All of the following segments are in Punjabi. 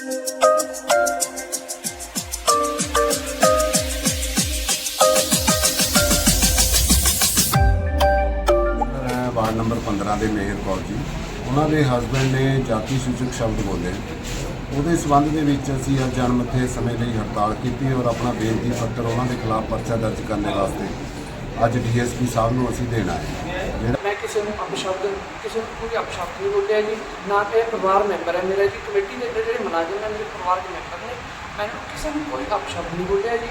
ਵਾਰਡ ਨੰਬਰ 15 ਦੇ ਮੇਅਰ ਕੌਰ ਜੀ। ਉਹਨਾਂ ਦੇ ਹਸਬੰਡ ਨੇ ਜਾਤੀ ਸੂਚਕ ਸ਼ਬਦ ਬੋਲੇ। ਉਹਦੇ ਸਬੰਧ ਦੇ ਵਿੱਚ ਅਸੀਂ ਅੱਜ ਜਨਮਥੇ ਸਮੇਂ ਲਈ ਹੜਤਾਲ ਕੀਤੀ ਔਰ ਆਪਣਾ ਬੇਨਤੀ ਪੱਤਰ ਉਹਨਾਂ ਦੇ ਖਿਲਾਫ ਪਰਚਾ ਦਰਜ ਕਰਨ ਵਾਸਤੇ ਅੱਜ ਡੀਐਸਪੀ ਸਾਹਿਬ ਨੂੰ ਅਸੀਂ ਦੇਣਾ ਹੈ। ਕਿਸੇ ਨੂੰ ਅਪਸ਼ਬਦ, ਕਿਸੇ ਨੂੰ ਕੋਈ ਅਪਸ਼ਬਦ ਨਹੀਂ ਬੋਲਿਆ ਜੀ, ਨਾ ਇਹ ਪਰਿਵਾਰ ਮੈਂਬਰ ਹੈ ਮੇਰਾ ਜੀ, ਕਮੇਟੀ ਦੇ ਜਿਹੜੇ ਮੁਲਾਜ਼ਮ ਹੈ ਮੇਰੇ ਪਰਿਵਾਰ ਦੇ ਮੈਂਬਰ ਨੇ, ਮੈਨੂੰ ਕਿਸੇ ਨੂੰ ਕੋਈ ਅਪਸ਼ਬਦ ਨਹੀਂ ਬੋਲਿਆ ਜੀ।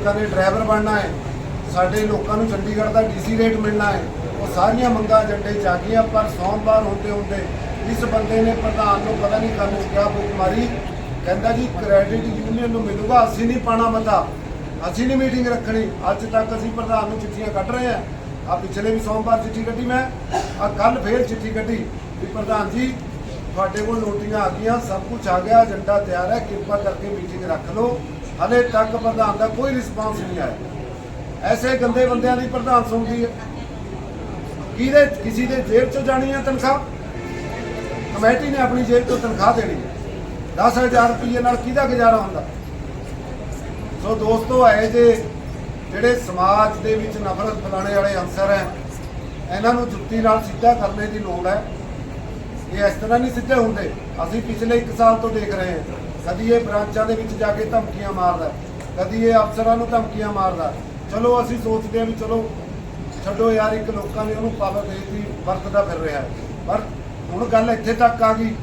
ਸਫ਼ਾਈ ਸੇਵਕਾਂ ਡਰਾਈਵਰ ਬਣਨਾ ਹੈ, ਸਾਡੇ ਲੋਕਾਂ ਨੂੰ ਚੰਡੀਗੜ੍ਹ ਦਾ ਡੀਸੀ ਰੇਟ ਮਿਲਣਾ ਹੈ, ਉਹ ਸਾਰੀਆਂ ਮੰਗਾਂ ਏਜੰਡੇ ਚ ਆ ਗਈਆਂ, ਪਰ ਸੋਮਵਾਰ ਹੁੰਦੇ ਹੁੰਦੇ ਇਸ ਬੰਦੇ ਨੇ ਪ੍ਰਧਾਨ ਨੂੰ ਪਤਾ ਨਹੀਂ ਕਰਨ ਕਿਹਾ ਬੁੱਕ ਮਾਰੀ ਕਹਿੰਦਾ ਜੀ ਕ੍ਰੈਡਿਟ ਯੂਨੀਅਨ ਨੂੰ ਮਿਲੂਗਾ, ਅਸੀਂ ਨਹੀਂ ਪਾਣਾ ਮਤਾ ਅਸੀਂ ਨਹੀਂ ਮੀਟਿੰਗ ਰੱਖਣੀ, ਅੱਜ ਤੱਕ ਅਸੀਂ ਪ੍ਰਧਾਨ ਨੂੰ ਚਿੱਠੀਆਂ ਕੱਢ ਰਹੇ ਆ ਆ ਪਿਛਲੇ ਵੀ ਸੋਮਵਾਰ ਚਿੱਠੀ ਕੱਢੀ ਮੈਂ ਆ ਕੱਲ ਫੇਰ ਚਿੱਠੀ ਕੱਢੀ ਵੀ ਪ੍ਰਧਾਨ ਜੀ, ਤੁਹਾਡੇ ਕੋਲ ਨੋਟੀਆਂ ਆ ਗਈਆਂ, ਸਭ ਕੁਝ ਆ ਗਿਆ, ਏਜੰਡਾ ਤਿਆਰ ਹੈ, ਕਿਰਪਾ ਕਰਕੇ ਮੀਟਿੰਗ ਰੱਖ ਲਓ। ਹਲੇ ਤੱਕ ਪ੍ਰਧਾਨ ਦਾ ਕੋਈ ਰਿਸਪਾਂਸ ਨਹੀਂ ਆਇਆ। ਐਸੇ ਗੰਦੇ ਬੰਦਿਆਂ ਦੀ ਪ੍ਰਧਾਨ ਸੁਣਦੀ ਹੈ। ਕਿਹਦੇ ਕਿਸੇ ਦੇ ਜੇਬ ਚੋਂ ਜਾਣੀ ਹੈ ਤਨਖਾਹ? ਕਮੇਟੀ ਨੇ ਆਪਣੀ ਜੇਬ ਤੋਂ ਤਨਖਾਹ ਦੇਣੀ ਹੈ। 10000 ਰੁਪਏ ਨਾਲ ਕਿਹਦਾ ਗੁਜ਼ਾਰਾ ਹੁੰਦਾ? ਸੋ ਦੋਸਤੋ ਆਏ ਜੇ ਜਿਹੜੇ ਸਮਾਜ ਦੇ ਵਿੱਚ ਨਫ਼ਰਤ ਫੈਲਾਣੇ ਵਾਲੇ ਅਨਸਰ ਹੈ, ਇਹਨਾਂ ਨੂੰ ਜੁੱਤੀ ਨਾਲ ਸਿੱਧਾ ਕਰਨੇ ਦੀ ਲੋੜ ਹੈ। ਇਹ ਇਸ ਤਰ੍ਹਾਂ ਨਹੀਂ ਸਿੱਧੇ ਹੁੰਦੇ। ਅਸੀਂ ਪਿਛਲੇ 1 ਸਾਲ ਤੋਂ ਦੇਖ ਰਹੇ ਹਾਂ। ਕਦੀ ਇਹ ਬ੍ਰਾਂਚਾਂ ਦੇ ਵਿੱਚ ਜਾ ਕੇ ਧਮਕੀਆਂ ਮਾਰਦਾ ਕਦੀ ਇਹ ਅਫਸਰਾਂ ਨੂੰ ਧਮਕੀਆਂ ਮਾਰਦਾ ਚਲੋ, ਅਸੀਂ ਸੋਚਦੇ ਹਾਂ ਵੀ ਚਲੋ, ਛੱਡੋ ਯਾਰ, ਇੱਕ ਲੋਕਾਂ ਨੇ ਉਹਨੂੰ ਪਾਵਰ ਦੇਤੀ, ਵਰਤਦਾ ਫਿਰ ਰਿਹਾ ਪਰ ਹੁਣ ਗੱਲ ਇੱਥੇ ਤੱਕ ਆ ਗਈ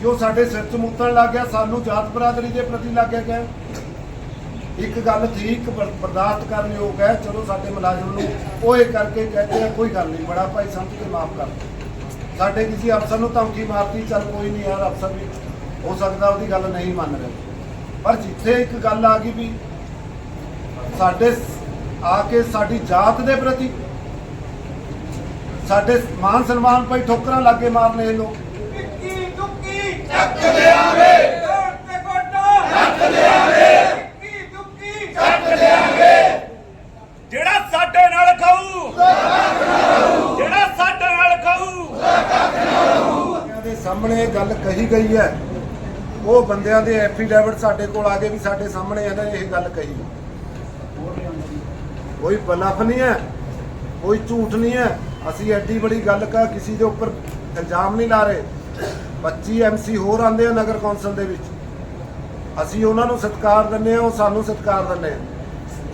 ਕਿ ਉਹ ਸਾਡੇ ਸਿਰ 'ਚ ਮੁੱਤਣ ਲੱਗ ਗਿਆ, ਸਾਨੂੰ ਜਾਤ ਬਰਾਦਰੀ ਦੇ ਪ੍ਰਤੀ ਲੱਗ ਗਿਆ। ਕਿ ਇੱਕ ਗੱਲ ਠੀਕ ਬਰਦਾਸ਼ਤ ਕਰਨ ਯੋਗ ਹੈ, ਚਲੋ ਸਾਡੇ ਮੁਲਾਜ਼ਮ ਨੂੰ ਉਹ ਇਹ ਕਰਕੇ ਕਹਿੰਦੇ ਆ, ਕੋਈ ਗੱਲ ਨਹੀਂ, ਬੜਾ ਭਾਈ ਸਮਝ ਕੇ ਮਾਫ ਕਰ। ਸਾਡੇ ਕਿਸੇ ਅਫਸਰ ਨੂੰ ਧਮਕੀ ਮਾਰਤੀ ਚੱਲ ਕੋਈ ਨਹੀਂ ਯਾਰ ਅਫਸਰ ਵੀ ਹੋ ਸਕਦਾ ਉਹਦੀ ਗੱਲ ਨਹੀਂ ਮੰਨ ਰਹੇ। ਪਰ ਜਿੱਥੇ ਇੱਕ ਗੱਲ ਆ ਗਈ ਵੀ ਸਾਡੇ ਆ ਕੇ ਸਾਡੀ ਜਾਤ ਦੇ ਪ੍ਰਤੀ ਸਾਡੇ ਮਾਨ ਸਨਮਾਨ ਪਈ ਠੋਕਰਾਂ ਲਾਗੇ ਮਾਰਨੇ ਇਹ ਲੋਕ। ਟਿੱਕੀ ਟੁੱਕੀ ਚੱਕ ਲਿਆਂਗੇ ਤੇ ਗੋਡਾ ਚੱਕ ਲਿਆਂਗੇ ਟਿੱਕੀ ਟੁੱਕੀ ਚੱਕ ਲਿਆਂਗੇ ਜਿਹੜਾ ਸਾਡੇ ਨਾਲ ਖਾਊ ਜਿਹੜਾ ਸਾਡੇ ਨਾਲ ਖਾਊ ਬੰਦਿਆਂ ਦੇ ਸਾਹਮਣੇ ਗੱਲ ਕਹੀ ਗਈ ਹੈ। ਉਹ ਬੰਦਿਆਂ ਦੇ ਐਫੀਡੇਵਿਟ ਸਾਡੇ ਕੋਲ ਆ ਗਏ ਵੀ ਸਾਡੇ ਸਾਹਮਣੇ ਇਹਨਾਂ ਨੇ ਇਹ ਗੱਲ ਕਹੀ। ਕੋਈ ਬਲਫ ਨਹੀਂ ਹੈ, ਕੋਈ ਝੂਠ ਨਹੀਂ ਹੈ। ਅਸੀਂ ਐਡੀ ਬੜੀ ਗੱਲ ਕਾ ਕਿਸੇ ਦੇ ਉੱਪਰ ਇਲਜ਼ਾਮ ਨਹੀਂ ਲਾ ਰਹੇ। 25 ਐਮਸੀ ਹੋਰ ਆਂਦੇ ਆ ਨਗਰ ਕੌਂਸਲ ਦੇ ਵਿੱਚ। ਅਸੀਂ ਉਹਨਾਂ ਨੂੰ ਸਤਿਕਾਰ ਦਿੰਦੇ ਆ ਉਹ ਸਾਨੂੰ ਸਤਿਕਾਰ ਦਿੰਦੇ ਆ।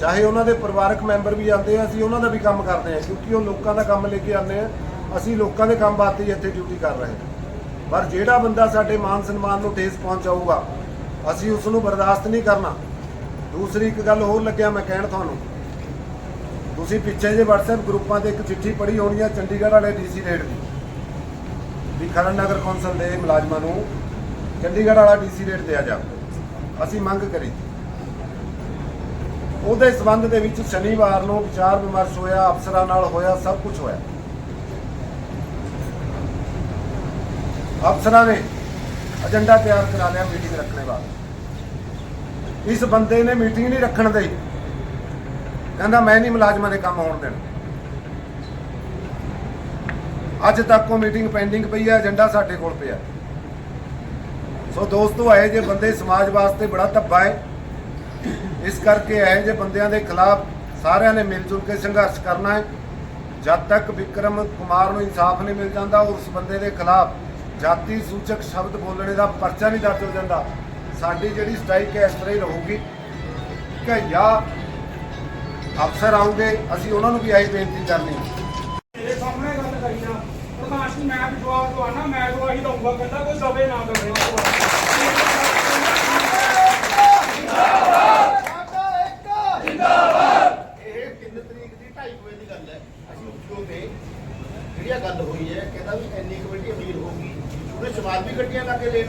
ਚਾਹੇ ਉਹਨਾਂ ਦੇ ਪਰਿਵਾਰਕ ਮੈਂਬਰ ਵੀ ਆਉਂਦੇ ਆ, ਅਸੀਂ ਉਹਨਾਂ ਦਾ ਵੀ ਕੰਮ ਕਰਦੇ ਆ, ਕਿਉਂਕਿ ਉਹ ਲੋਕਾਂ ਦਾ ਕੰਮ ਲੈ ਕੇ ਆਉਂਦੇ ਆ। ਅਸੀਂ ਲੋਕਾਂ ਦੇ ਕੰਮ ਵਾਸਤੇ ਹੀ ਇੱਥੇ ਡਿਊਟੀ ਕਰ ਰਹੇ ਹਾਂ। ਪਰ ਜਿਹੜਾ ਬੰਦਾ ਸਾਡੇ ਮਾਨ ਸਨਮਾਨ ਨੂੰ ਠੇਸ ਪਹੁੰਚਾਊਗਾ, ਅਸੀਂ ਉਸ ਨੂੰ ਬਰਦਾਸ਼ਤ ਨਹੀਂ ਕਰਨਾ। ਦੂਸਰੀ ਇੱਕ ਗੱਲ ਹੋਰ ਲੱਗਿਆ ਮੈਂ ਕਹਿਣ ਤੁਹਾਨੂੰ। ਤੁਸੀਂ ਪਿੱਛੇ ਜੇ WhatsApp ਗਰੁੱਪਾਂ ਤੇ ਇੱਕ ਚਿੱਠੀ ਪੜ੍ਹੀ ਹੋਣੀ ਆ ਚੰਡੀਗੜ੍ਹ ਵਾਲੇ ਡੀਸੀ ਰੇਟ ਦੀ, ਵੀ ਖਰੜ ਨਗਰ ਕੌਂਸਲ ਦੇ ਮੁਲਾਜ਼ਮਾਂ ਨੂੰ ਚੰਡੀਗੜ੍ਹ ਵਾਲਾ ਡੀਸੀ ਰੇਟ ਦਿਆ ਜਾਵੇ ਅਸੀਂ ਮੰਗ ਕਰੀ। ਉਹਦੇ ਸਬੰਧ ਦੇ ਵਿੱਚ ਸ਼ਨੀਵਾਰ ਨੂੰ ਵਿਚਾਰ ਵਿਮਰਸ਼ ਹੋਇਆ ਅਫਸਰਾਂ ਨਾਲ ਹੋਇਆ, ਸਭ ਕੁਝ ਹੋਇਆ। ਅਫਸਰਾਂ ਨੇ ਏਜੰਡਾ ਤਿਆਰ ਕਰਾ ਲਿਆ ਮੀਟਿੰਗ ਰੱਖਣੇ ਬਾਅਦ। ਇਸ ਬੰਦੇ ਨੇ ਮੀਟਿੰਗ ਨਹੀਂ ਰੱਖਣ ਦੇਈ। ਕਹਿੰਦਾ, ਮੈਂ ਨਹੀਂ ਮੁਲਾਜ਼ਮਾਂ ਦੇ ਕੰਮ ਹੋਣ ਦੇਣਾ। ਅੱਜ ਤੱਕ ਉਹ ਮੀਟਿੰਗ ਪੈਂਡਿੰਗ ਪਈ ਹੈ ਏਜੰਡਾ ਸਾਡੇ ਕੋਲ ਪਿਆ। ਸੋ ਦੋਸਤੋ ਆਏ ਜੇ ਬੰਦੇ ਸਮਾਜ ਵਾਸਤੇ ਬੜਾ ਧੱਬਾ ਹੈ। ਇਸ ਕਰਕੇ ਇਹ ਜੇ ਬੰਦਿਆਂ ਦੇ ਖਿਲਾਫ ਸਾਰਿਆਂ ਨੇ ਮਿਲ ਜੁਲ ਕੇ ਸੰਘਰਸ਼ ਕਰਨਾ ਹੈ। ਜਦ ਤੱਕ ਵਿਕਰਮ ਕੁਮਾਰ ਨੂੰ ਇਨਸਾਫ ਨਹੀਂ ਮਿਲ ਜਾਂਦਾ, ਉਸ ਬੰਦੇ ਦੇ ਖਿਲਾਫ ਜਾਤੀ ਸੂਚਕ ਸ਼ਬਦ ਬੋਲਣੇ ਦਾ ਪਰਚਾ ਨਹੀਂ ਦਰਜ ਹੋ ਜਾਂਦਾ। ਸਾਡੀ ਜਿਹੜੀ ਸਟ੍ਰਾਈਕ ਹੈ ਇਸ ਤਰ੍ਹਾਂ ਹੀ ਰਹੂਗੀ ਕਿ ਜਾਂ ਅਫਸਰ ਆਉਂਗੇ ਅਸੀਂ ਉਹਨਾਂ ਨੂੰ ਵੀ ਆਹੀ ਬੇਨਤੀ ਕਰਨੀ। ਮੇਰੇ ਸਾਹਮਣੇ ਗੱਲ ਕਰੀਆਂ। ਮੈਂ ਵਿਸ਼ਵਾਸ ਦਵਾਨਾ ਮੈਂ ਕਹਿੰਦਾ ਕੋਈ ਦਵੇ ਨਾ ਦਵੇ। ਜਿੰਦਾਬਾਦ ਜਿੰਦਾਬਾਦ! ਗੱਲ ਹੋਈ ਹੈ ਕਹਿੰਦਾ ਵੀ ਐਨੀ ਕਮੇਟੀ ਅਮੀਰ ਹੋਊਗੀ ਉਹਨੇ ਸਮਾਜ ਵੀ ਗੱਡੀਆਂ ਲਾ ਕੇ ਲੈਣ।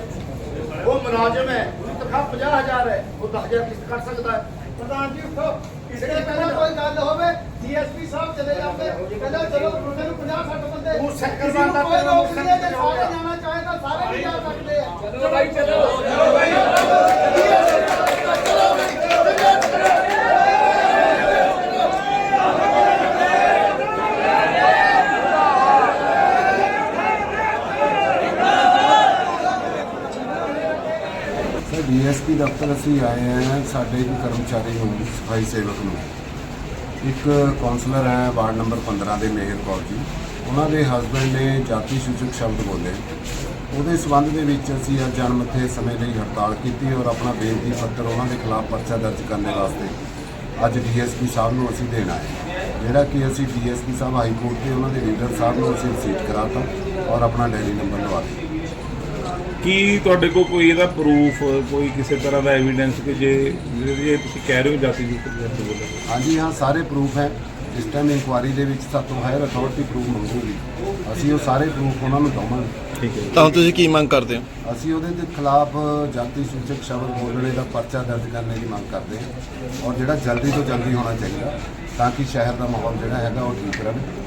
ਉਹ ਮੁਲਾਜ਼ਮ ਹੈ ਉਹਦੀ ਤਨਖਾਹ 50000 ਹੈ ਉਹ 10000 ਕਿਸ਼ਤ ਕਰ ਸਕਦਾ ਹੈ। ਪ੍ਰਧਾਨ ਜੀ ਉਠੋ। ਕਿਸੇ ਪਹਿਲਾਂ ਕੋਈ ਗੱਲ ਹੋਵੇ ਡੀਐਸਪੀ ਸਾਹਿਬ ਚਲੇ ਜਾਂਦੇ। ਕਹਿੰਦਾ ਚਲੋ ਉਹਨਾਂ ਨੂੰ 50 60 ਬੰਦੇ। ਉਹ ਸੈਕਟਰ ਬੰਦਾ ਕੋਈ ਰੋਕ ਨਹੀਂ ਜੇ ਸਾਰੇ ਜਾਣਾ ਚਾਹੇ ਤਾਂ ਸਾਰੇ ਜਾ ਸਕਦੇ ਆ। ਚਲੋ ਭਾਈ ਚਲੋ। ਡੀਐਸਪੀ ਅਸੀਂ ਆਏ ਹਾਂ ਸਾਡੇ ਇੱਕ ਕਰਮਚਾਰੀ ਨੂੰ, ਸਫ਼ਾਈ ਸੇਵਕ ਨੂੰ, ਇੱਕ ਕਾਉਂਸਲਰ ਹੈ, ਵਾਰਡ ਨੰਬਰ 15 ਦੇ ਮੇਹਰ ਕੌਰ ਜੀ। ਉਹਨਾਂ ਦੇ ਹਸਬੰਡ ਨੇ ਜਾਤੀ ਸੂਚਕ ਸ਼ਬਦ ਬੋਲੇ। ਉਹਦੇ ਸਬੰਧ ਦੇ ਵਿੱਚ ਅਸੀਂ ਅੱਜ ਜਨਮਥੇ ਸਮੇਂ ਲਈ ਹੜਤਾਲ ਕੀਤੀ ਔਰ ਆਪਣਾ ਬੇਨਤੀ ਪੱਤਰ ਉਹਨਾਂ ਦੇ ਖਿਲਾਫ ਪਰਚਾ ਦਰਜ ਕਰਨ ਵਾਸਤੇ ਅੱਜ ਡੀਐਸਪੀ ਸਾਹਿਬ ਨੂੰ ਅਸੀਂ ਦੇਣਾ ਹੈ। ਜਿਹੜਾ ਕਿ ਅਸੀਂ ਡੀਐਸਪੀ ਸਾਹਿਬ ਹਾਈ ਕੋਰਟ ਦੇ ਉਹਨਾਂ ਦੇ ਲੀਡਰ ਸਾਹਿਬ ਨੂੰ ਅਸੀਂ ਰਸੀਦ ਕਰਾਤਾ ਔਰ ਆਪਣਾ ਡੈਲੀ ਨੰਬਰ ਲਵਾ ਦਿੱਤਾ। ਕੀ ਤੁਹਾਡੇ ਕੋਲ ਕੋਈ ਇਹਦਾ ਪ੍ਰੂਫ ਕੋਈ ਕਿਸੇ ਤਰ੍ਹਾਂ ਦਾ ਐਵੀਡੈਂਸ ਕਿ ਜੇ ਜੇ ਤੁਸੀਂ ਕਹਿ ਰਹੇ ਹੋ ਜਾਤੀ ਦੀ ਪ੍ਰੋਜੈਕਟ ਬੋਲੋ ਹਾਂਜੀ ਹਾਂ ਸਾਰੇ ਪ੍ਰੂਫ ਹੈ। ਇਸ ਟਾਈਮ ਇਨਕੁਆਰੀ ਦੇ ਵਿੱਚ ਸਾਤੋਂ ਹਾਇਰ ਅਥਾਰਟੀ ਪ੍ਰੂਫ ਮੰਗੂਗੀ। ਅਸੀਂ ਉਹ ਸਾਰੇ ਪ੍ਰੂਫ ਉਹਨਾਂ ਨੂੰ ਦਵਾਂਗੇ। ਠੀਕ ਹੈ ਤਾਂ ਤੁਸੀਂ ਕੀ ਮੰਗ ਕਰਦੇ ਹੋ? ਅਸੀਂ ਉਹਦੇ ਦੇ ਖਿਲਾਫ ਜਾਤੀ ਸੂਚਕ ਸ਼ਬਦ ਬੋਲਣੇ ਦਾ ਪਰਚਾ ਦਰਜ ਕਰਨੇ ਦੀ ਮੰਗ ਕਰਦੇ ਹਾਂ। ਔਰ ਜਿਹੜਾ ਜਲਦੀ ਤੋਂ ਜਲਦੀ ਹੋਣਾ ਚਾਹੀਦਾ ਤਾਂ ਕਿ ਸ਼ਹਿਰ ਦਾ ਮਾਹੌਲ ਜਿਹੜਾ ਹੈਗਾ ਉਹ ਠੀਕ ਰਹੇ।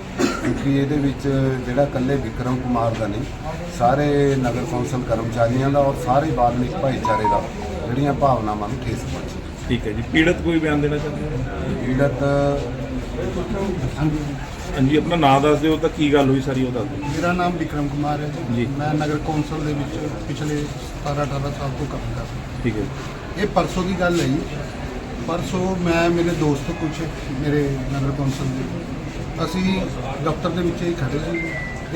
ਕਿਉਂਕਿ ਇਹਦੇ ਵਿੱਚ ਜਿਹੜਾ ਇਕੱਲੇ ਵਿਕਰਮ ਕੁਮਾਰ ਦਾ ਨਹੀਂ ਸਾਰੇ ਨਗਰ ਕੌਂਸਲ ਕਰਮਚਾਰੀਆਂ ਦਾ ਔਰ ਸਾਰੇ ਬਾਲਮਿਕ ਭਾਈਚਾਰੇ ਦਾ ਜਿਹੜੀਆਂ ਭਾਵਨਾਵਾਂ ਨੂੰ ਠੇਸ ਪਹੁੰਚੀ। ਠੀਕ ਹੈ ਜੀ। ਪੀੜਤ ਕੋਈ ਬਿਆਨ ਦੇਣਾ ਚਾਹੁੰਦੇ ਹੋ? ਪੀੜਤ ਹਾਂਜੀ ਆਪਣਾ ਨਾਮ ਦੱਸ ਦਿਓ ਤਾਂ ਕੀ ਗੱਲ ਹੋਈ ਸਾਰੀ ਉਹ ਦੱਸ ਦਿਓ। ਮੇਰਾ ਨਾਮ ਵਿਕਰਮ ਕੁਮਾਰ ਹੈ ਜੀ। ਮੈਂ ਨਗਰ ਕੌਂਸਲ ਦੇ ਵਿੱਚ ਪਿਛਲੇ 17 18 ਸਾਲ ਤੋਂ ਕੰਮ ਕਰ ਰਿਹਾ। ਠੀਕ ਹੈ। ਇਹ ਪਰਸੋਂ ਦੀ ਗੱਲ ਹੈ ਜੀ। ਪਰਸੋਂ ਮੈਂ ਮੇਰੇ ਦੋਸਤ ਕੁਛ ਮੇਰੇ ਨਗਰ ਕੌਂਸਲ ਦੇ ਅਸੀਂ ਦਫ਼ਤਰ ਦੇ ਵਿੱਚ ਹੀ ਖੜੇ ਸੀ।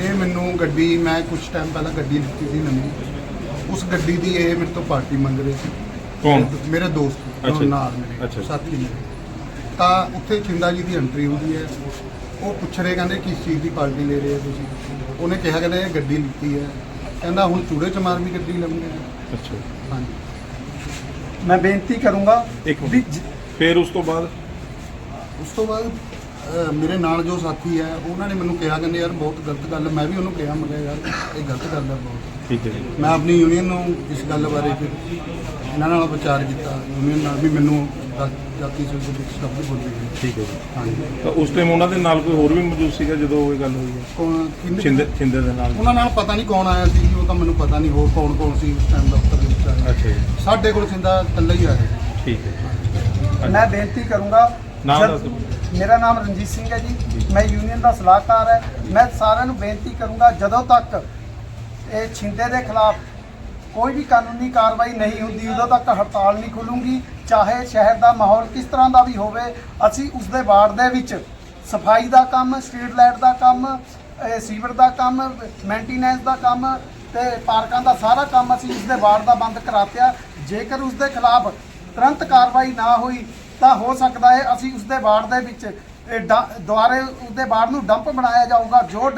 ਇਹ ਮੈਨੂੰ ਗੱਡੀ ਮੈਂ ਕੁਝ ਟਾਈਮ ਪਹਿਲਾਂ ਗੱਡੀ ਲਿੱਤੀ ਸੀ ਨਵੀਂ। ਉਸ ਗੱਡੀ ਦੀ ਇਹ ਮੇਰੇ ਤੋਂ ਪਾਰਟੀ ਮੰਗ ਰਹੇ ਸੀ। ਕੌਣ? ਮੇਰੇ ਦੋਸਤ ਅੱਛਾ। ਨਾਲ ਮੇਰੇ ਅੱਛਾ। ਸਾਥੀ ਮੇਰੇ। ਤਾਂ ਉੱਥੇ ਚਿੰਦਾ ਜੀ ਦੀ ਐਂਟਰੀ ਹੁੰਦੀ ਹੈ। ਉਹ ਪੁੱਛ ਰਹੇ ਕਹਿੰਦੇ ਕਿਸ ਚੀਜ਼ ਦੀ ਪਾਰਟੀ ਲੈ ਰਹੇ ਹੋ ਤੁਸੀਂ? ਉਹਨੇ ਕਿਹਾ ਕਹਿੰਦਾ ਇਹ ਗੱਡੀ ਲਿੱਤੀ ਹੈ। ਕਹਿੰਦਾ ਹੁਣ ਚੂੜੇ ਚਮਾਰ ਵੀ ਗੱਡੀ ਲਵਾਂਗੇ ਅੱਛਾ। ਹਾਂਜੀ। ਮੈਂ ਬੇਨਤੀ ਕਰੂੰਗਾ ਇੱਕ ਵੀ ਫਿਰ ਉਸ ਤੋਂ ਬਾਅਦ? ਉਸ ਤੋਂ ਬਾਅਦ ਮੇਰੇ ਨਾਲ ਜੋ ਸਾਥੀ ਹੈ ਉਹਨਾਂ ਨੇ ਮੈਨੂੰ ਕਿਹਾ ਕਹਿੰਦੇ ਯਾਰ ਬਹੁਤ ਗਲਤ ਗੱਲ ਹੈ। ਮੈਂ ਵੀ ਉਹਨੂੰ ਕਿਹਾ ਮੈਂ ਕਿਹਾ ਯਾਰ ਇਹ ਗਲਤ ਗੱਲ ਹੈ ਬਹੁਤ। ਠੀਕ ਹੈ ਜੀ। ਮੈਂ ਆਪਣੀ ਯੂਨੀਅਨ ਨੂੰ ਇਸ ਗੱਲ ਬਾਰੇ ਫਿਰ ਇਹਨਾਂ ਨਾਲ ਵਿਚਾਰ ਕੀਤਾ। ਯੂਨੀਅਨ ਨਾਲ ਵੀ ਮੈਨੂੰ ਜਾ- ਜਾਤੀ ਸੂਚਕ ਦੇ ਵਿੱਚ ਸ਼ਬਦ ਬੋਲੇ ਠੀਕ ਹੈ ਜੀ। ਹਾਂਜੀ। ਤਾਂ ਉਸ ਟਾਈਮ ਉਹਨਾਂ ਦੇ ਨਾਲ ਕੋਈ ਹੋਰ ਵੀ ਮੌਜੂਦ ਸੀਗਾ ਜਦੋਂ ਇਹ ਗੱਲ ਹੋਈ ਹੈ? ਕੌਣ? ਕਿੰਨੇ ਛਿੰਦੇ ਛਿੰਦੇ ਦੇ ਨਾਲ। ਉਹਨਾਂ ਨਾਲ ਪਤਾ ਨਹੀਂ ਕੌਣ ਆਇਆ ਸੀ ਉਹ ਤਾਂ ਮੈਨੂੰ ਪਤਾ ਨਹੀਂ ਹੋਰ ਕੌਣ ਕੌਣ ਸੀ ਉਸ ਟਾਈਮ ਦਫ਼ਤਰ ਦੇ ਵਿੱਚ ਆਇਆ। ਅੱਛਾ ਜੀ। ਸਾਡੇ ਕੋਲ ਸਿੰਦਾ ਇਕੱਲਾ ਹੀ ਆਇਆ। ਠੀਕ ਹੈ ਮੈਂ ਬੇਨਤੀ ਕਰੂੰਗਾ ਨਾਮ ਜਦ- ਦੱਸ ਦਿਓ। ਮੇਰਾ ਨਾਮ ਰਣਜੀਤ ਸਿੰਘ ਹੈ ਜੀ। ਮੈਂ ਯੂਨੀਅਨ ਦਾ ਸਲਾਹਕਾਰ ਹੈ। ਮੈਂ ਸਾਰਿਆਂ ਨੂੰ ਬੇਨਤੀ ਕਰੂੰਗਾ, ਜਦੋਂ ਤੱਕ ਇਹ ਛਿੰਦੇ ਦੇ ਖਿਲਾਫ ਕੋਈ ਵੀ ਕਾਨੂੰਨੀ ਕਾਰਵਾਈ ਨਹੀਂ ਹੁੰਦੀ, ਉਦੋਂ ਤੱਕ ਹੜਤਾਲ ਨਹੀਂ ਖੁੱਲੂਗੀ। ਚਾਹੇ ਸ਼ਹਿਰ ਦਾ ਮਾਹੌਲ ਕਿਸ ਤਰ੍ਹਾਂ ਦਾ ਵੀ ਹੋਵੇ, ਅਸੀਂ ਉਸ ਦੇ ਵਾਰਡ ਦੇ ਵਿੱਚ ਸਫ਼ਾਈ ਦਾ ਕੰਮ, ਸਟਰੀਟ ਲਾਈਟ ਦਾ ਕੰਮ ਸੀਵਰ ਦਾ ਕੰਮ ਮੇਨਟੇਨੈਂਸ ਦਾ ਕੰਮ ਤੇ ਪਾਰਕਾਂ ਦਾ ਸਾਰਾ ਕੰਮ ਅਸੀਂ ਉਸ ਦੇ ਵਾਰਡ ਦਾ ਬੰਦ ਕਰਾਤਿਆ। ਜੇਕਰ ਉਸ ਦੇ ਖਿਲਾਫ ਤੁਰੰਤ ਕਾਰਵਾਈ ਨਾ ਹੋਈ ਤਾਂ ਹੋ ਸਕਦਾ ਹੈ ਅਸੀਂ ਉਸ ਦੇ ਵਾਰਡ ਦੇ ਵਿੱਚ ਦੁਬਾਰੇ ਉਸ ਦੇ ਵਾਰਡ ਨੂੰ ਡੰਪ ਬਣਾਇਆ ਜਾਊਗਾ ਜੋ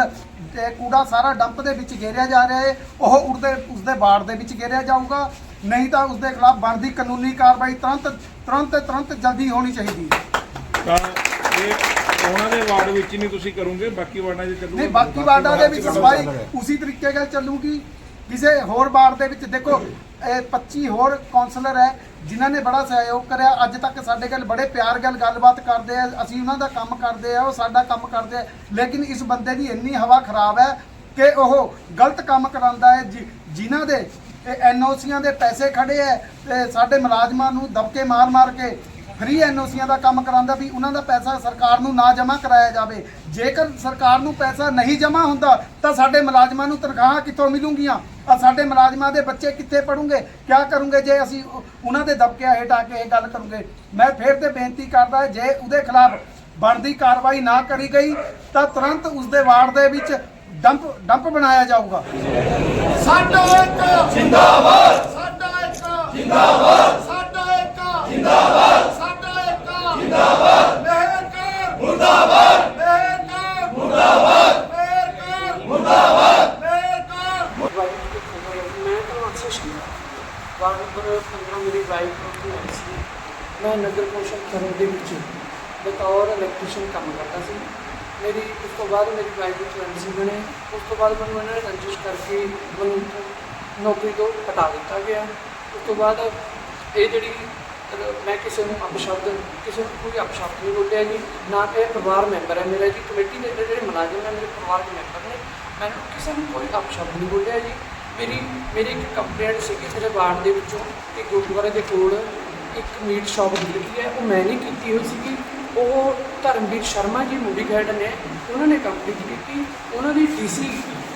ਤੇ ਕੂੜਾ ਸਾਰਾ ਡੰਪ ਦੇ ਵਿੱਚ ਗੇਰਿਆ ਜਾ ਰਿਹਾ ਹੈ ਉਹ ਉਸਦੇ ਉਸ ਦੇ ਵਾਰਡ ਦੇ ਵਿੱਚ ਗੇਰਿਆ ਜਾਊਗਾ ਨਹੀਂ ਤਾਂ ਉਸ ਦੇ ਖਿਲਾਫ ਬਣਦੀ ਕਾਨੂੰਨੀ ਕਾਰਵਾਈ ਤੁਰੰਤ ਤੁਰੰਤ ਤੁਰੰਤ ਜਲਦੀ ਹੋਣੀ ਚਾਹੀਦੀ ਹੈ। ਤਾਂ ਇਹ ਉਹਨਾਂ ਦੇ ਵਾਰਡ ਵਿੱਚ ਨਹੀਂ ਤੁਸੀਂ ਕਰੋਗੇ ਬਾਕੀ ਵਾਰਡਾਂ 'ਚ ਚੱਲੂਗਾ? ਨਹੀਂ ਬਾਕੀ ਵਾਰਡਾਂ ਦੇ ਵਿੱਚ ਸਫ਼ਾਈ ਉਸੇ ਤਰੀਕੇ ਨਾਲ ਚੱਲੂਗੀ ਕਿਸੇ ਹੋਰ ਵਾਰਡ ਦੇ ਵਿੱਚ ਦੇਖੋ, ਇਹ 25 ਹੋਰ ਕਾਉਂਸਲਰ ਹੈ, ਜਿਨ੍ਹਾਂ ਨੇ ਬੜਾ ਸਹਿਯੋਗ ਕਰਿਆ। ਅੱਜ ਤੱਕ ਸਾਡੇ ਗੱਲ ਬੜੇ ਪਿਆਰ ਨਾਲ ਗੱਲਬਾਤ ਕਰਦੇ ਆ। ਅਸੀਂ ਉਹਨਾਂ ਦਾ ਕੰਮ ਕਰਦੇ ਆ, ਉਹ ਸਾਡਾ ਕੰਮ ਕਰਦੇ ਆ। ਲੇਕਿਨ ਇਸ ਬੰਦੇ ਦੀ ਇੰਨੀ ਹਵਾ ਖਰਾਬ ਹੈ ਕਿ ਉਹ ਗਲਤ ਕੰਮ ਕਰਾਉਂਦਾ ਹੈ। ਜਿ- ਜਿਨ੍ਹਾਂ ਦੇ ਐਨਓਸੀਆਂ ਦੇ ਪੈਸੇ ਖੜੇ ਹੈ ਤੇ ਸਾਡੇ ਮੁਲਾਜ਼ਮਾਂ ਨੂੰ ਦਬਕੇ ਮਾਰ-ਮਾਰ ਕੇ ਫ੍ਰੀ ਐਨਓਸੀਆਂ ਦਾ ਕੰਮ ਕਰਾਉਂਦਾ ਵੀ ਉਹਨਾਂ ਦਾ ਪੈਸਾ ਸਰਕਾਰ ਨੂੰ ਨਾ ਜਮ੍ਹਾਂ ਕਰਾਇਆ ਜਾਵੇ। ਜੇਕਰ ਸਰਕਾਰ ਨੂੰ ਪੈਸਾ ਨਹੀਂ ਜਮ੍ਹਾਂ ਹੁੰਦਾ ਤਾਂ ਸਾਡੇ ਮੁਲਾਜ਼ਮਾਂ ਨੂੰ ਤਨਖਾਹਾਂ ਕਿੱਥੋਂ ਮਿਲੂਗੀਆਂ? ਆ ਸਾਡੇ ਮੁਲਾਜ਼ਮਾਂ ਦੇ ਬੱਚੇ ਕਿੱਥੇ ਪੜੂਗੇ ਕਿਆ ਕਰੂੰਗੇ ਜੇ ਅਸੀਂ ਉਹ- ਉਹਨਾਂ ਦੇ ਦਬਕਿਆਂ ਹੇਠ ਆ ਕੇ ਇਹ ਗੱਲ ਕਰੂੰਗੇ? ਮੈਂ ਫਿਰ ਤੇ ਬੇਨਤੀ ਕਰਦਾ ਜੇ ਉਹਦੇ ਖਿਲਾਫ ਬਣਦੀ ਕਾਰਵਾਈ ਨਾ ਕਰੀ ਗਈ ਤਾਂ ਤੁਰੰਤ ਉਸ ਦੇ ਵਾਰਡ ਦੇ ਵਿੱਚ ਡੰਪ ਡੰਪ ਬਣਾਇਆ ਜਾਊਗਾ। ਸਾਡਾ ਇੱਕ ਜਿੰਦਾਬਾਦ। ਸਾਡਾ ਇੱਕ ਜਿੰਦਾਬਾਦ। ਸਾਡਾ ਇੱਕ ਜਿੰਦਾਬਾਦ ਸਾਡਾ ਇੱਕ ਜਿੰਦਾਬਾਦ ਮਿਹਰ ਕਰ ਮੁਰਦਾਬਾਦ। ਮਿਹਰ ਮੁਰਦਾਬਾਦ। ਮਿਹਰ ਮੁਰਦਾਬਾਦ ਮਿਹਰ ਮੈਂ ਤਾਂ ਅਕਸਰ ਸ਼ਹੀਦ ਵਾਰਡ ਨੰਬਰ 15 ਮੇਰੀ ਵਾਈਫ ਨੂੰ ਆਈ ਸੀ ਮੈਂ ਨਗਰ ਕੌਂਸਲ ਕਰਨ ਦੇ ਵਿੱਚ ਬਤੌਰ ਇਲੈਕਟ੍ਰੀਸ਼ੀਅਨ ਕੰਮ ਕਰਦਾ ਸੀ ਮੇਰੀ ਉਸ ਤੋਂ ਬਾਅਦ ਮੇਰੀ ਵਾਈਫ ਦੀ ਫਰੈਂਸੀ ਬਣੇ ਉਸ ਤੋਂ ਬਾਅਦ ਮੈਨੂੰ ਇਹਨਾਂ ਨੇ ਰੰਜਿਸ਼ ਕਰਕੇ ਮੈਨੂੰ ਨੌਕਰੀ ਤੋਂ ਹਟਾ ਦਿੱਤਾ ਗਿਆ ਉਸ ਤੋਂ ਬਾਅਦ ਇਹ ਜਿਹੜੀ ਮੈਂ ਕਿਸੇ ਨੂੰ ਅਪਸ਼ਬਦ, ਕਿਸੇ ਨੂੰ ਕੋਈ ਅਪਸ਼ਬਦ ਨਹੀਂ ਬੋਲਿਆ ਜੀ, ਨਾ ਇਹ ਪਰਿਵਾਰ ਮੈਂਬਰ ਹੈ ਮੇਰਾ ਜੀ, ਕਮੇਟੀ ਦੇ ਜਿਹੜੇ ਮੁਲਾਜ਼ਮ ਹੈ, ਮੇਰੇ ਪਰਿਵਾਰਕ ਮੈਂਬਰ ਨੇ, ਮੈਨੂੰ ਕਿਸੇ ਨੂੰ ਕੋਈ ਅਪਸ਼ਬਦ ਨਹੀਂ ਬੋਲਿਆ ਜੀ। ਮੇਰੀ ਮੇਰੀ ਇੱਕ ਕੰਪਲੇਂਟ ਸੀਗੀ ਮੇਰੇ ਵਾਰਡ ਦੇ ਵਿੱਚੋਂ ਕਿ ਗੁਰਦੁਆਰੇ ਦੇ ਕੋਲ ਇੱਕ ਮੀਟ ਸ਼ਾਪ ਲੱਗੀ ਹੈ, ਉਹ ਮੈਂ ਨਹੀਂ ਕੀਤੀ ਹੋਈ ਸੀਗੀ। ਉਹ ਧਰਮਵੀਰ ਸ਼ਰਮਾ ਜੀ ਮੂਵੀ ਗਾਈਡ ਨੇ, ਉਹਨਾਂ ਨੇ ਕੰਪਲੀਟ ਕੀਤੀ। ਉਹਨਾਂ ਦੀ ਡੀਸੀ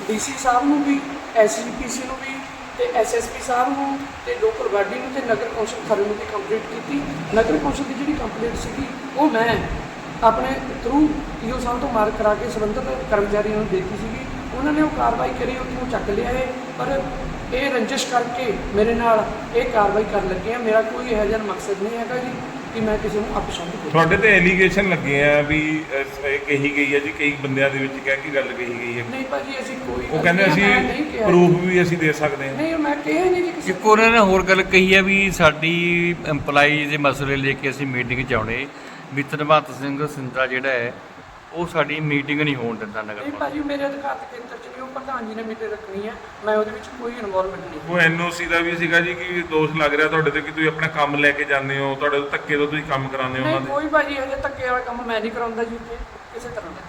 ਡੀਸੀ ਸਾਹਿਬ ਨੂੰ ਵੀ ਐਸਜੀਪੀਸੀ ਨੂੰ ਵੀ ਤੇ ਐਸਐਸਪੀ ਸਾਹਿਬ ਨੂੰ ਤੇ ਲੋਕਲ ਵਾਡੀ ਨੂੰ ਤੇ ਨਗਰ ਕੌਂਸਲ ਖਰੜ ਨੂੰ ਵੀ ਕੰਪਲੀਟ ਕੀਤੀ। ਨਗਰ ਕੌਂਸਲ ਦੀ ਜਿਹੜੀ ਕੰਪਲੀਟ ਸੀਗੀ, ਉਹ ਮੈਂ ਆਪਣੇ ਥਰੂ ਈਓ ਸਾਹਿਬ ਤੋਂ ਮਾਰਕ ਕਰਾ ਕੇ ਸੰਬੰਧਿਤ ਕਰਮਚਾਰੀਆਂ ਨੂੰ ਦਿੱਤੀ ਸੀਗੀ। ਉਹਨਾਂ ਨੇ ਉਹ ਕਾਰਵਾਈ ਕਰੀ, ਉੱਥੋਂ ਚੱਕ ਲਿਆ ਹੈ ਪਰ ਇਹ ਰੰਜਿਸ਼ ਕਰਕੇ ਮੇਰੇ ਨਾਲ ਇਹ ਕਾਰਵਾਈ ਕਰਨ ਲੱਗੇ ਆ। ਮੇਰਾ ਕੋਈ ਇਹੋ ਜਿਹਾ ਮਕਸਦ ਨਹੀਂ ਹੈਗਾ ਜੀ। ਕਿ ਮੈਂ ਕਿਸੇ ਨੂੰ ਅਪਸ਼ਬਦ ਕਰਾਂ। ਤੁਹਾਡੇ ਤੇ ਐਲੀਗੇਸ਼ਨ ਲੱਗੇ ਆ ਵੀ ਅਹ, ਇਹ ਕਹੀ ਗਈ ਹੈ ਜੀ ਕਈ ਬੰਦਿਆਂ ਦੇ ਵਿੱਚ ਕਹਿ ਕੇ ਗੱਲ ਕਹੀ ਗਈ ਹੈ ਨਹੀਂ ਭਾਜੀ ਅਸੀਂ ਕੋਈ ਉਹ ਕਹਿੰਦੇ ਮੈਂ ਅਸੀਂ ਨਹੀਂ ਕਿਹਾ। ਪ੍ਰੂਫ ਵੀ ਅਸੀਂ ਦੇ ਸਕਦੇ ਹਾਂ। ਨਹੀਂ ਮੈਂ ਕਿਹਾ ਨਹੀਂ ਜੀ ਕਿਸੇ ਇੱਕ ਉਹਨਾਂ ਨੇ ਹੋਰ ਗੱਲ ਕਹੀ ਹੈ ਵੀ ਸਾਡੀ EMPLOYEE ਦੇ ਮਸਲੇ ਲੈ ਕੇ ਅਸੀਂ ਮੀਟਿੰਗ 'ਚ ਆਉਣੇ। ਵੀ ਧਨਵੰਤ ਸਿੰਘ ਸਿੰਧਾ ਜਿਹੜਾ ਹੈ ਉਹ ਸਾਡੀ ਮੀਟਿੰਗ ਨਹੀਂ ਹੋਣ ਦਿੰਦਾ ਨਗਰ ਨਹੀਂ ਭਾਜੀ ਮੇਰੇ ਅਧਿਕਾਰ ਦੇ ਖੇਤਰ ਚ ਪ੍ਰਧਾਨ ਜੀ ਨੇ ਮੀਟਿੰਗ ਰੱਖਣੀ ਹੈ ਮੈਂ ਉਹਦੇ ਵਿੱਚ ਕੋਈ ਇਨਵੋਲਵਮੈਂਟ ਨਹੀਂ ਉਹ ਐਨਓਸੀ ਦਾ ਵੀ ਸੀਗਾ ਜੀ ਕਿ ਦੋਸ਼ ਲੱਗ ਰਿਹਾ ਤੁਹਾਡੇ ਤੇ ਕਿ ਤੁਸੀਂ ਆਪਣਾ ਕੰਮ ਲੈ ਕੇ ਜਾਂਦੇ ਹੋ ਤੁਹਾਡੇ ਤੋਂ ਧੱਕੇ ਤੋਂ ਤੁਸੀਂ ਕੰਮ ਕਰਾਉਂਦੇ ਹੋ ਉਹਨਾਂ ਨਹੀਂ ਦੇ। ਕੋਈ ਭਾਜੀ ਹਜੇ ਧੱਕੇ ਵਾਲਾ ਕੰਮ ਮੈਂ ਨਹੀਂ ਕਰਾਉਂਦਾ ਜੀ ਇੱਥੇ ਕਿਸੇ ਤਰ੍ਹਾਂ ਦਾ।